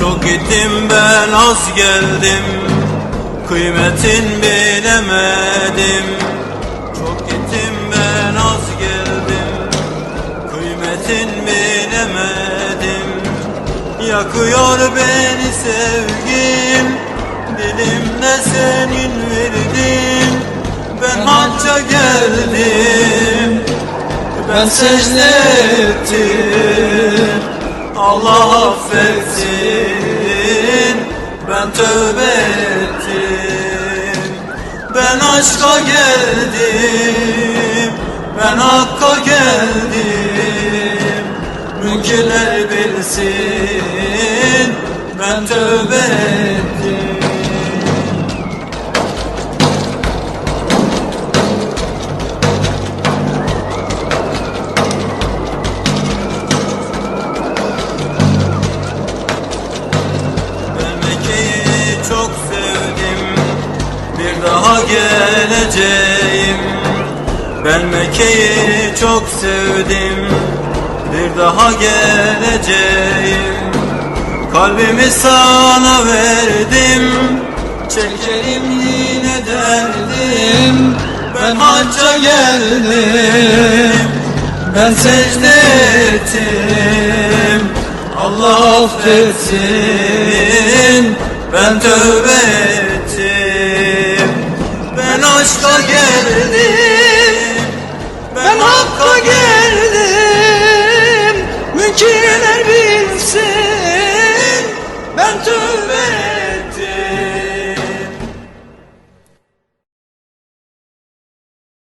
Çok gittim ben az geldim. Kıymetin bilemedim. Çok gittim ben az geldim. Kıymetin bilemedim. Yakıyor beni sevgim. Dilimde senin verdin. Ben hacca geldim. Ben secde ettim Allah affetsin. Ben tövbe ettim. Ben aşka geldim. Ben hakka geldim. Münkirler bilsin. Ben tövbe ettim Daha geleceğim. Ben Mekke'yi çok sevdim. Bir daha geleceğim. Kalbimi sana verdim. Çekerim yine derdim. Ben hacca geldim. Ben secde ettim. Allah affetsin. Ben tövbe geldim Ben hakka geldim. Münkiler bilsin Ben tövbe